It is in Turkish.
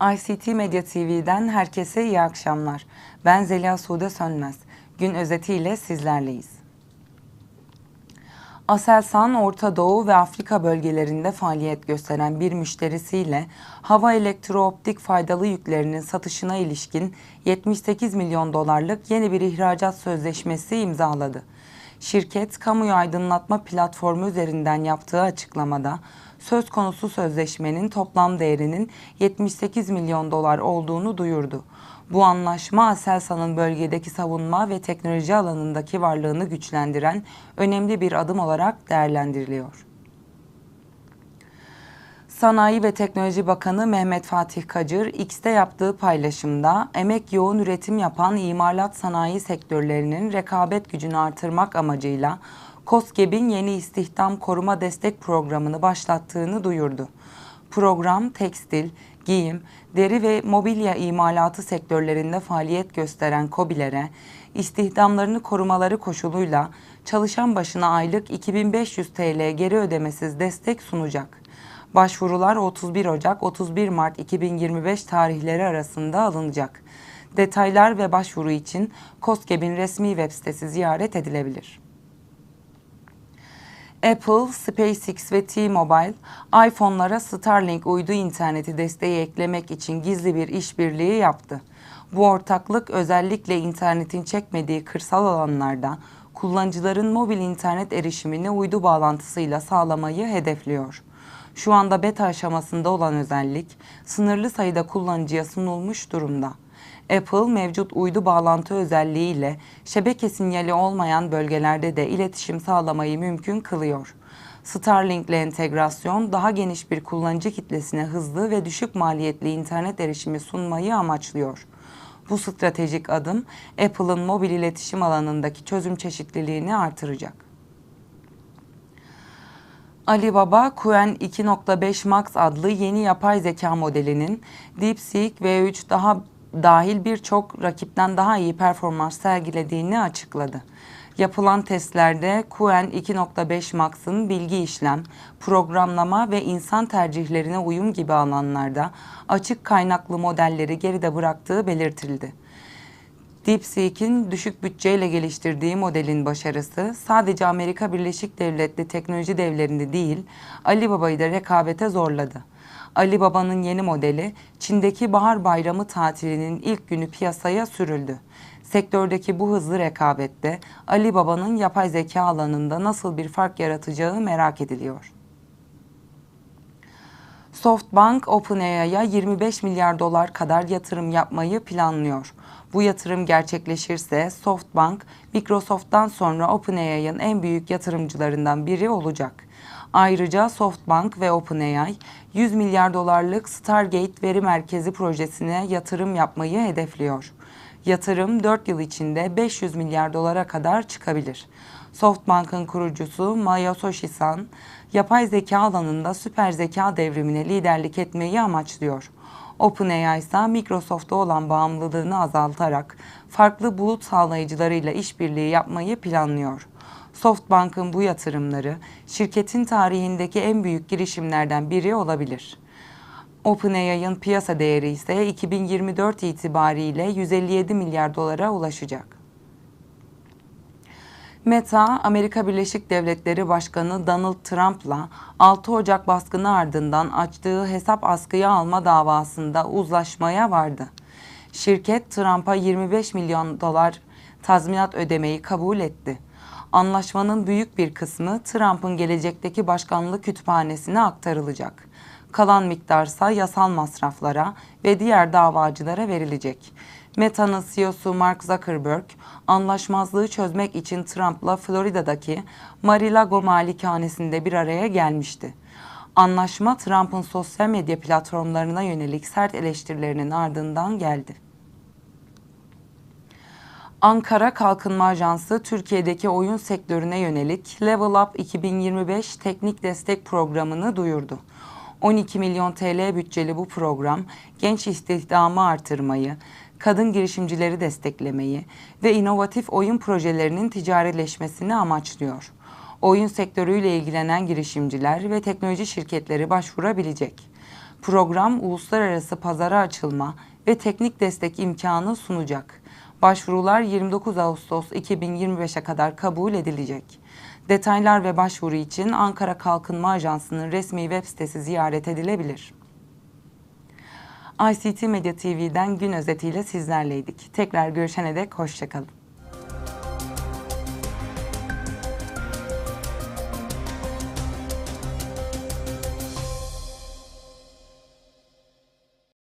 ICT Medya TV'den herkese iyi akşamlar. Ben Zeliha Sude Sönmez. Gün özetiyle sizlerleyiz. Aselsan, Orta Doğu ve Afrika bölgelerinde faaliyet gösteren bir müşterisiyle hava elektrooptik faydalı yüklerinin satışına ilişkin 78 milyon dolarlık yeni bir ihracat sözleşmesi imzaladı. Şirket, kamuyu aydınlatma platformu üzerinden yaptığı açıklamada, söz konusu sözleşmenin toplam değerinin 78 milyon dolar olduğunu duyurdu. Bu anlaşma Aselsan'ın bölgedeki savunma ve teknoloji alanındaki varlığını güçlendiren önemli bir adım olarak değerlendiriliyor. Sanayi ve Teknoloji Bakanı Mehmet Fatih Kacır, X'te yaptığı paylaşımda emek yoğun üretim yapan imalat sanayi sektörlerinin rekabet gücünü artırmak amacıyla KOSGEB'in yeni istihdam koruma destek programını başlattığını duyurdu. Program tekstil, giyim, deri ve mobilya imalatı sektörlerinde faaliyet gösteren KOBİ'lere istihdamlarını korumaları koşuluyla çalışan başına aylık 2500 TL geri ödemesiz destek sunacak. Başvurular 31 Ocak 31 Mart 2025 tarihleri arasında alınacak. Detaylar ve başvuru için KOSGEB'in resmi web sitesi ziyaret edilebilir. Apple, SpaceX ve T-Mobile, iPhone'lara Starlink uydu interneti desteği eklemek için gizli bir işbirliği yaptı. Bu ortaklık özellikle internetin çekmediği kırsal alanlarda kullanıcıların mobil internet erişimini uydu bağlantısıyla sağlamayı hedefliyor. Şu anda beta aşamasında olan özellik sınırlı sayıda kullanıcıya sunulmuş durumda. Apple mevcut uydu bağlantı özelliğiyle şebeke sinyali olmayan bölgelerde de iletişim sağlamayı mümkün kılıyor. Starlink ile entegrasyon daha geniş bir kullanıcı kitlesine hızlı ve düşük maliyetli internet erişimi sunmayı amaçlıyor. Bu stratejik adım Apple'ın mobil iletişim alanındaki çözüm çeşitliliğini artıracak. Alibaba Quen 2.5 Max adlı yeni yapay zeka modelinin DeepSeek V3 daha dahil birçok rakipten daha iyi performans sergilediğini açıkladı. Yapılan testlerde Quen 2.5 Max'ın bilgi işlem, programlama ve insan tercihlerine uyum gibi alanlarda açık kaynaklı modelleri geride bıraktığı belirtildi. DeepSeek'in düşük bütçeyle geliştirdiği modelin başarısı sadece Amerika Birleşik Devletleri teknoloji devlerinde değil, Alibaba'yı da rekabete zorladı. Ali Baba'nın yeni modeli Çin'deki Bahar Bayramı tatilinin ilk günü piyasaya sürüldü. Sektördeki bu hızlı rekabette Ali Baba'nın yapay zeka alanında nasıl bir fark yaratacağı merak ediliyor. SoftBank OpenAI'ya 25 milyar dolar kadar yatırım yapmayı planlıyor. Bu yatırım gerçekleşirse SoftBank, Microsoft'tan sonra OpenAI'ın en büyük yatırımcılarından biri olacak. Ayrıca SoftBank ve OpenAI 100 milyar dolarlık Stargate veri merkezi projesine yatırım yapmayı hedefliyor. Yatırım 4 yıl içinde 500 milyar dolara kadar çıkabilir. SoftBank'ın kurucusu Masayoshi Son, yapay zeka alanında süper zeka devrimine liderlik etmeyi amaçlıyor. OpenAI ise Microsoft'a olan bağımlılığını azaltarak farklı bulut sağlayıcılarıyla işbirliği yapmayı planlıyor. SoftBank'ın bu yatırımları şirketin tarihindeki en büyük girişimlerden biri olabilir. OpenAI'ın piyasa değeri ise 2024 itibariyle 157 milyar dolara ulaşacak. Meta, Amerika Birleşik Devletleri Başkanı Donald Trump'la 6 Ocak baskını ardından açtığı hesap askıya alma davasında uzlaşmaya vardı. Şirket Trump'a 25 milyon dolar tazminat ödemeyi kabul etti. Anlaşmanın büyük bir kısmı Trump'ın gelecekteki başkanlık kütüphanesine aktarılacak. Kalan miktarsa yasal masraflara ve diğer davacılara verilecek. Meta'nın CEO'su Mark Zuckerberg, anlaşmazlığı çözmek için Trump'la Florida'daki Mar-a-Lago malikanesinde bir araya gelmişti. Anlaşma Trump'ın sosyal medya platformlarına yönelik sert eleştirilerinin ardından geldi. Ankara Kalkınma Ajansı Türkiye'deki oyun sektörüne yönelik Level Up 2025 teknik destek programını duyurdu. 12 milyon TL bütçeli bu program genç istihdamı artırmayı, kadın girişimcileri desteklemeyi ve inovatif oyun projelerinin ticarileşmesini amaçlıyor. Oyun sektörüyle ilgilenen girişimciler ve teknoloji şirketleri başvurabilecek. Program uluslararası pazara açılma ve teknik destek imkanı sunacak. Başvurular 29 Ağustos 2025'e kadar kabul edilecek. Detaylar ve başvuru için Ankara Kalkınma Ajansı'nın resmi web sitesi ziyaret edilebilir. ICT Medya TV'den gün özetiyle sizlerleydik. Tekrar görüşene dek hoşçakalın.